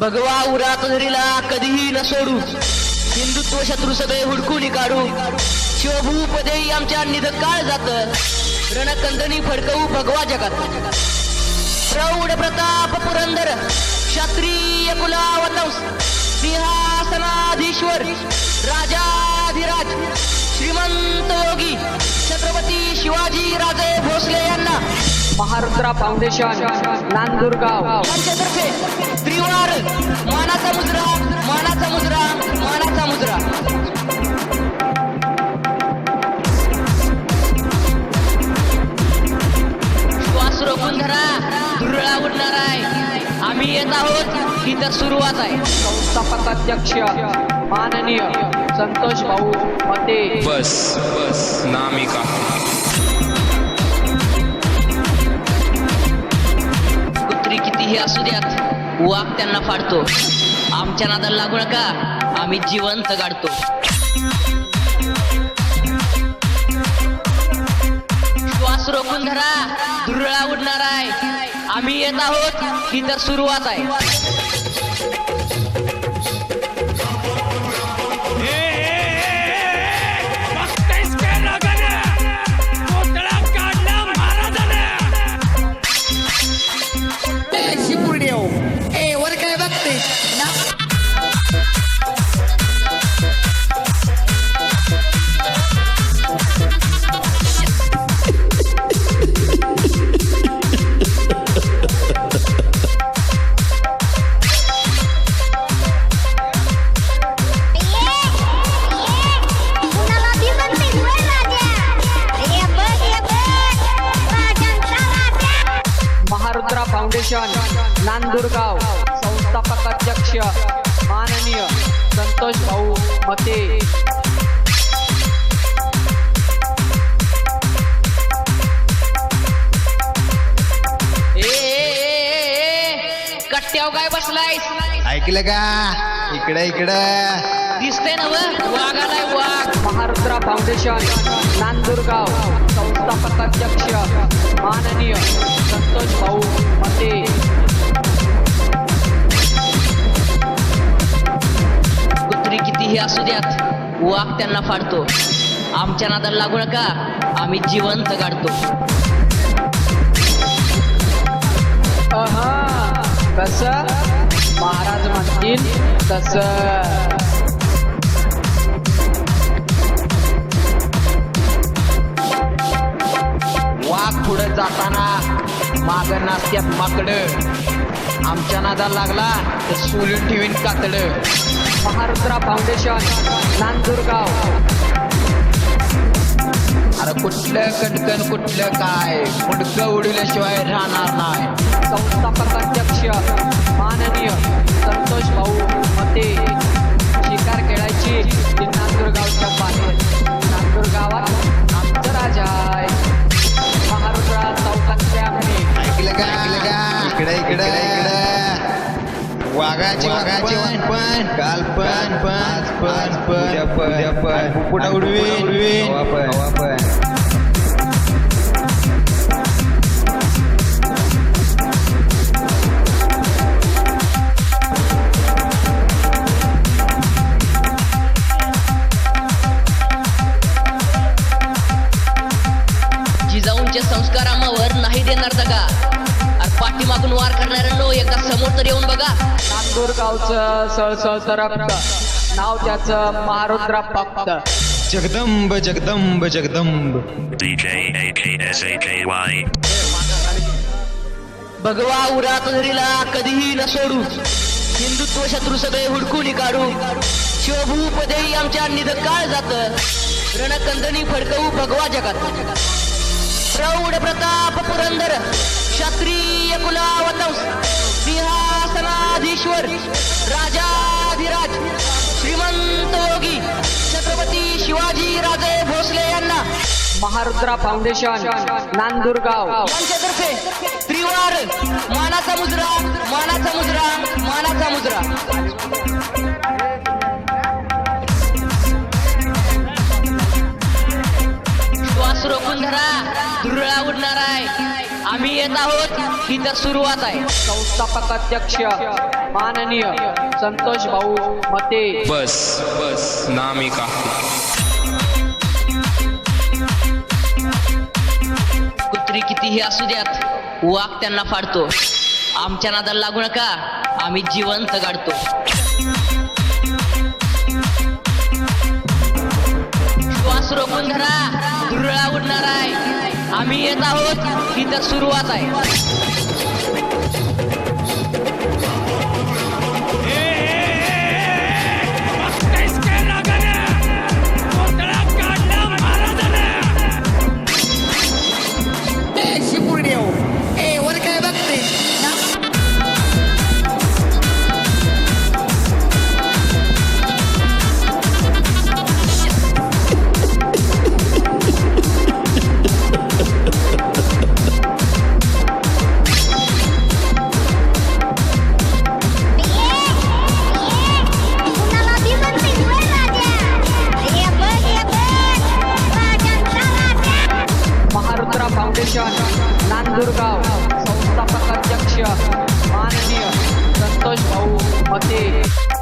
भगवा उरात धरीला कधीही न सोडू. हिंदुत्व शत्रू सगळे हुडकून काढू. शिवभूपदेही आमच्या निध काळ जात. रणकंदनी फडकवू भगवा जगात. प्रौढ प्रताप पुरंदर क्षत्रिय कुलावतंस सिंहासनाधीश्वर राजाधिराज श्रीमंत योगी महारुद्रा फाउंडेशन नांदुरगाव. यांच्यातर्फे त्रिवार मानाचा मुजरा मानाचा मुजरा मानाचा मुजरा श्वास रोखून धरा धुरळा उडणार आहे. आम्ही येत आहोत ही तर सुरुवात आहे. संस्थापक अध्यक्ष माननीय संतोष भाऊ मते बस बस नामिका काही असू द्यात. वाघ त्यांना फाडतो. आमच्या नादाला लागू नका. आम्ही जिवंत गाडतो. श्वास रोखून धरा. धुरळा उडणार आहे. आम्ही येत आहोत. ही तर सुरुवात आहे. रुद्रा फाउंडेशन नांदुरगाव संस्थापक अध्यक्ष माननीय संतोष भाऊ मते. ए, कट्ट्याव काय बसलायस ऐकलं का? इकडे इकडे. दिसतंय ना व? वाघ. महारुद्रा फाउंडेशन नांदुरगाव संस्थापक अध्यक्ष माननीय संतोष भाऊ मते कुत्री कितीही असू द्यात. वाघ त्यांना फाडतो. आमच्या नादाला लागू नका. आम्ही जिवंत गाडतो. अहा कस? महाराज म्हणतील तस. पुढे जाताना माग नास्त्यात माकड. आमच्या नादा लागला तर सोलून ठेवीन कातड. महारुद्रा फाउंडेशन नांदुरगाव अरे कुठलं कटकन कुठलं काय? मुडकं उडवल्याशिवाय राहणार नाही. संस्थापक अध्यक्ष माननीय संतोष भाऊ मते. शिकार खेळायची ती नांदुरगावच्या पण काल पण पण पण पण उद्या पण पुढे उडवीन. उडवीन. संस्कार वार करणाऱ्यांनो एकदा समोर तर येऊन बघा. नांदूर गावचं सळसळतं रक्त नाव त्याचं महारुद्रा फक्त. जगदंब जगदंब जगदंब. भगवा उरात धरीला कधीही न सोडू. हिंदुत्व शत्रू सगळे हुडकून काढू. शिवभूपदेही आमच्या निध काळ जात. रणकंदनी फडकवू भगवा जगात. प्रौढ प्रताप पुरंदर. क्षत्रिय कुलावतंस सिंहासनाधीश्वर राजाधिराज श्रीमंत योगी छत्रपती शिवाजी राजे भोसले यांना महारुद्रा फाउंडेशन नांदुरगाव. यांच्यातर्फे त्रिवार मानाचा मुजरा मानाचा मुजरा मानाचा मुजरा. आम्ही येत आहोत ही तर सुरुवात आहे. संस्थापक अध्यक्ष माननीय संतोष भाऊ मते. बस बस नामी काफी कुत्री कितीही असू द्यात वाघ त्यांना फाडतो. आमच्या नादाला लागू नका आम्ही जिवंत गाडतो. येत आहोत. ही तर सुरुवात आहे. फाउंडेशन नांदुरगाव संस्थापक अध्यक्ष माननीय संतोष भाऊ मते.